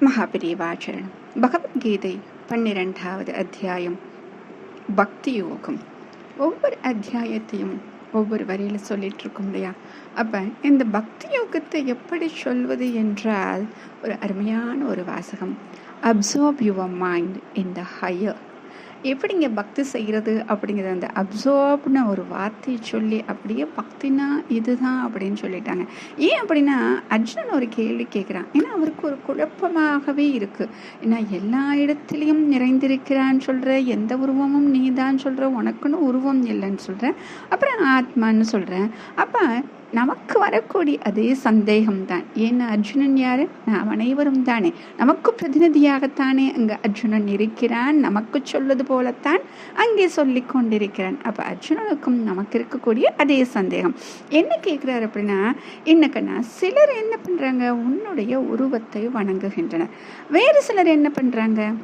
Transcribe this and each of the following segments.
மகாபிரிவாச்சரணம் பகவத்கீதை பன்னிரெண்டாவது அத்தியாயம் பக்தி யோகம் ஒவ்வொரு அத்தியாயத்தையும் ஒவ்வொரு வரியில் சொல்லிட்டு இருக்கோம் இல்லையா அப்போ இந்த பக்தி யோகத்தை எப்படி சொல்வது என்றால் ஒரு அருமையான ஒரு வாசகம் observe your mind in the higher எப்படிங்க பக்தி செய்கிறது அப்படிங்கிறது அந்த அப்சர்வ்னு ஒரு வார்த்தையை சொல்லி அப்படியே பக்தினா இதுதான் அப்படின்னு சொல்லிட்டாங்க. ஏன் அப்படின்னா அர்ஜுனன் ஒரு கேள்வி கேட்குறான். ஏன்னா அவருக்கு ஒரு குழப்பமாகவே இருக்குது ஏன்னா எல்லா இடத்துலையும் நிறைந்திருக்கிறான்னு சொல்கிற எந்த உருவமும் நீ தான் சொல்கிற உனக்குன்னு உருவம் இல்லைன்னு சொல்கிறேன் அப்புறம் ஆத்மான்னு சொல்கிறேன் அப்போ நமக்கு வரக்கூடிய அதே சந்தேகம்தான். ஏன்னா அர்ஜுனன் யாரு? நாம் அனைவரும் தானே. நமக்கு பிரதிநிதியாகத்தானே அங்கே அர்ஜுனன் இருக்கிறான். நமக்கு சொல்வது போலத்தான் அங்கே சொல்லி கொண்டிருக்கிறான். அப்போ அர்ஜுனனுக்கும் நமக்கு இருக்கக்கூடிய அதே சந்தேகம். என்ன கேட்குறாரு அப்படின்னா என்னக்கண்ணா சிலர் என்ன பண்ணுறாங்க உன்னுடைய உருவத்தை வணங்குகின்றனர். வேறு சிலர் என்ன பண்ணுறாங்க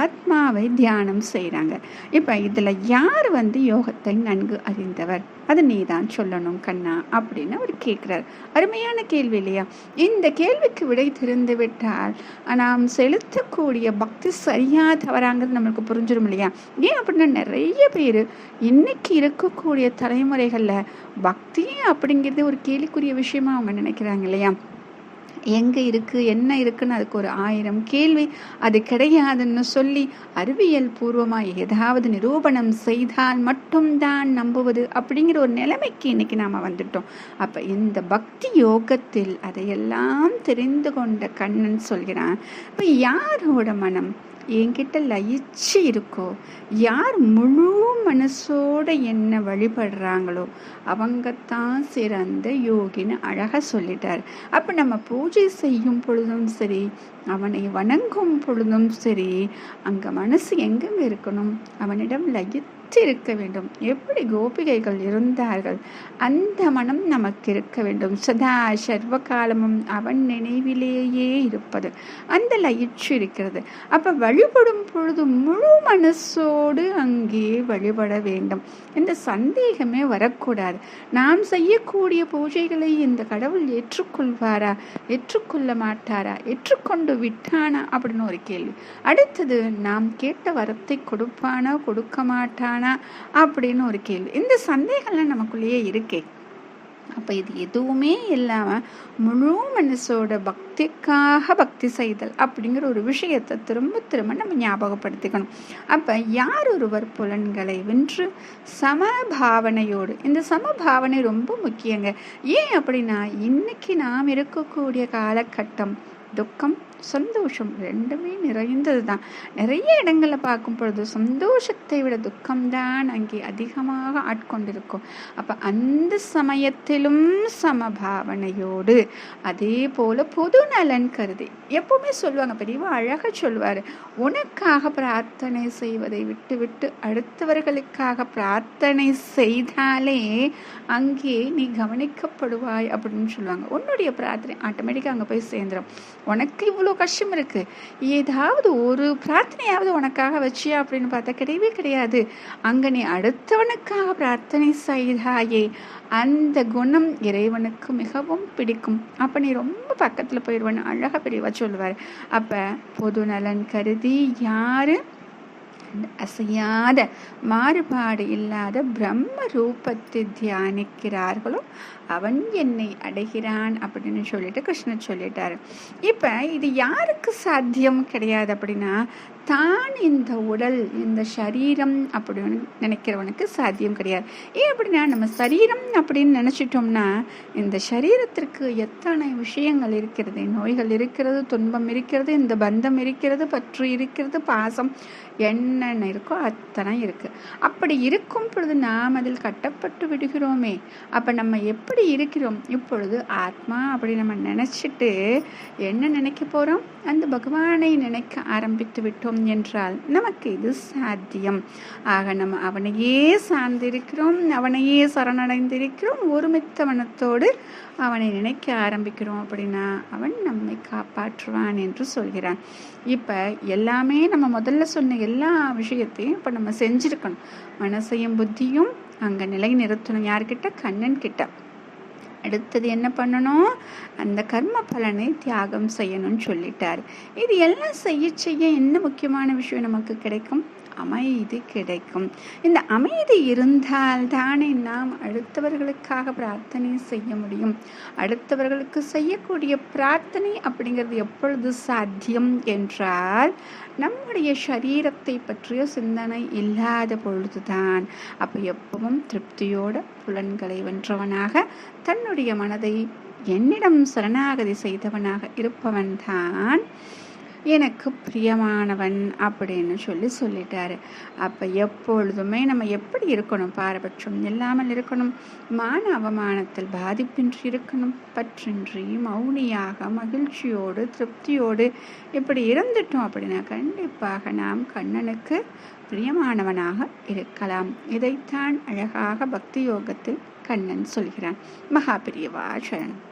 ஆத்மாவை தியானம் செய்கிறாங்க இப்போ இதில் யார் வந்து யோகத்தை நன்கு அறிந்தவர்? அது நீ தான் சொல்லணும் கண்ணா அப்படின்னு அவர் கேட்குறார். அருமையான கேள்வி இல்லையா? இந்த கேள்விக்கு விடை தெரிந்து விட்டால் நாம் செலுத்தக்கூடிய பக்தி சரியா தவறாங்கிறது நம்மளுக்கு புரிஞ்சிடும் இல்லையா? ஏன் அப்படின்னா நிறைய பேர் இன்னைக்கு இருக்கக்கூடிய தலைமுறைகளில் பக்தி அப்படிங்கிறது ஒரு கேள்விக்குரிய விஷயமா அவங்க நினைக்கிறாங்க இல்லையா? எங்கே இருக்குது என்ன இருக்குன்னு அதுக்கு ஒரு ஆயிரம் கேள்வி. அது கிடையாதுன்னு சொல்லி அறிவியல் பூர்வமாக ஏதாவது நிரூபணம் செய்தால் மட்டும்தான் நம்புவது அப்படிங்கிற ஒரு நிலைமைக்கு இன்னைக்கு நாம் வந்துட்டோம். அப்போ இந்த பக்தி யோகத்தில் அதையெல்லாம் தெரிந்து கொண்ட கண்ணன் சொல்கிறான் இப்போ யாரோட மனம்? என்கிட்ட லயிச்சு இருக்கோ? யார் முழு மனசோட என்ன வழிபடுறாங்களோ அவங்கத்தான் சிறந்த யோகின்னு அழகாக சொல்லிட்டார். அப்போ நம்ம பூஜை செய்யும் பொழுதும் சரி அவனை வணங்கும் பொழுதும் சரி அங்கே மனசு எங்கெங்க இருக்கணும்? அவனிடம் லயித்து இருக்க வேண்டும். எப்படி கோபிகைகள் இருந்தார்கள்? அந்த மனம் நமக்கு இருக்க வேண்டும். சதா சர்வ காலமும் அவன் நினைவிலேயே இருப்பது. அந்த லயிற்று இருக்கிறது. அப்ப வழிபடும் பொழுது முழு மனசோடு அங்கே வழிபட வேண்டும். இந்த சந்தேகமே வரக்கூடாது. நாம் செய்யக்கூடிய பூஜைகளை இந்த கடவுள் ஏற்றுக்கொள்வாரா? ஏற்றுக்கொள்ள மாட்டாரா? ஏற்றுக்கொண்டு விட்டானா? அப்படின்னு ஒரு கேள்வி. அடுத்தது நாம் கேட்ட வரத்தை கொடுப்பானா கொடுக்க மாட்டானா? அப்படின்னு ஒரு கேள்வி. இந்த சந்தேகம்லாம் நமக்குள்ளேயே இருக்கே. அப்போ இது எதுவுமே இல்லாமல் முழு மனசோட பக்திக்காக பக்தி செய்தல் அப்படிங்கிற ஒரு விஷயத்தை திரும்ப திரும்ப நம்ம ஞாபகப்படுத்திக்கணும். அப்போ யார் ஒருவர் புலன்களை வென்று சமபாவனையோடு இந்த சமபாவனை ரொம்ப முக்கியங்க. ஏன் அப்படின்னா இன்னைக்கு நாம் இருக்கக்கூடிய காலகட்டம் துக்கம் சந்தோஷம் ரெண்டுமே நிறைந்தது தான் நிறைய இடங்களில் பார்க்கும் பொழுது சந்தோஷத்தை விட துக்கம்தான் அங்கே அதிகமாக ஆட்கொண்டிருக்கும். அப்போ அந்த சமயத்திலும் சமபாவனையோடு அதே போல் பொது நலன் கருதி எப்பவுமே சொல்லுவாங்க பெரியவா அழகாக சொல்லுவார் உனக்காக பிரார்த்தனை செய்வதை விட்டு விட்டு அடுத்தவர்களுக்காக பிரார்த்தனை செய்தாலே அங்கே நீ கவனிக்கப்படுவாய் அப்படின்னு சொல்லுவாங்க. உன்னுடைய பிரார்த்தனை ஆட்டோமேட்டிக்காக அங்கே போய் சேர்ந்துடும் உனக்கு இவ்வளோ கஷ்டம் இருக்குது ஏதாவது ஒரு பிரார்த்தனையாவது உனக்காக வச்சியா அப்படின்னு பார்த்தா கிடையவே கிடையாது. அங்கே நீ அடுத்தவனுக்காக பிரார்த்தனை செய்தாயே அந்த குணம் இறைவனுக்கு மிகவும் பிடிக்கும். அப்போ நீ ரொம்ப பக்கத்தில் போயிடுவேன்னு அழகாக பெரியவா சொல்லுவார். அப்போ பொது நலன் கருதி யார் அசையாத மாறுபாடு இல்லாத பிரம்ம ரூபத்தை தியானிக்கிறார்களோ அவன் என்னை அடைகிறான் அப்படின்னு சொல்லிட்டு கிருஷ்ணர் சொல்லிட்டாரு. இப்போ இது யாருக்கு சாத்தியம் கிடையாது அப்படின்னா தான் இந்த உடல் இந்த சரீரம் அப்படின்னு நினைக்கிறவனுக்கு சாத்தியம் கிடையாது. ஏன் அப்படின்னா நம்ம சரீரம் அப்படின்னு நினச்சிட்டோம்னா இந்த சரீரத்திற்கு எத்தனை விஷயங்கள் இருக்கிறது? நோய்கள் இருக்கிறது துன்பம் இருக்கிறது இந்த பந்தம் இருக்கிறது பற்று இருக்கிறது பாசம் என்னென்ன இருக்கோ அத்தனை இருக்குது அப்படி இருக்கும் பொழுது நாம் அதில் கட்டப்பட்டு விடுகிறோமே. அப்போ நம்ம எப்படி இருக்கிறோம்? இப்பொழுது ஆத்மா அப்படி நம்ம நினச்சிட்டு என்ன நினைக்க போகிறோம் அந்த பகவானை நினைக்க ஆரம்பித்து விட்டோம் என்றால் நமக்கு இது சாத்தியம். ஆக நம்ம அவனையே சார்ந்திருக்கிறோம் அவனையே சரணடைந்திருக்கிறோம் ஒருமித்த மனத்தோடு அவனை நினைக்க ஆரம்பிக்கிறோம் அப்படின்னா அவன் நம்மை காப்பாற்றுவான் என்று சொல்கிறான். இப்போ எல்லாமே நம்ம முதல்ல சொன்ன எல்லா விஷயத்தையும் இப்போ நம்ம செஞ்சுருக்கணும். மனசையும் புத்தியும் அங்கே நிலை நிறுத்தணும் யார்கிட்ட? கண்ணன் கிட்ட. அடுத்தது என்ன பண்ணணும்? அந்த கர்ம பலனை தியாகம் செய்யணும்னு சொல்லிட்டார். இது எல்லாம் செய்ய செய்ய என்ன முக்கியமான விஷயம் நமக்கு கிடைக்கும்? அமைதி கிடைக்கும். இந்த அமைதி இருந்தால் தானே நாம் அடுத்தவர்களுக்காக பிரார்த்தனை செய்ய முடியும். அடுத்தவர்களுக்கு செய்யக்கூடிய பிரார்த்தனை அப்படிங்கிறது எப்பொழுது சாத்தியம் என்றால் நம்முடைய சரீரத்தை பற்றிய சிந்தனை இல்லாத பொழுதுதான். அப்போ எப்பவும் திருப்தியோட புலன்களை வென்றவனாக தன்னுடைய மனதை என்னிடம் சரணாகதி செய்தவனாக இருப்பவன்தான் எனக்கு பிரியமானவன் அப்படின்னு சொல்லி சொல்லிட்டாரு. அப்போ எப்பொழுதுமே நம்ம எப்படி இருக்கணும்? பாரபட்சம் இல்லாமல் இருக்கணும். மான அவமானத்தில் பாதிப்பின்றி இருக்கணும். பற்றின்றி மௌனியாக மகிழ்ச்சியோடு திருப்தியோடு இப்படி இருந்துட்டோம் அப்படின்னா கண்டிப்பாக நாம் கண்ணனுக்கு பிரியமானவனாக இருக்கலாம். இதைத்தான் அழகாக பக்தி யோகத்தில் கண்ணன் சொல்கிறான். மகாபிரியவா சரணம்.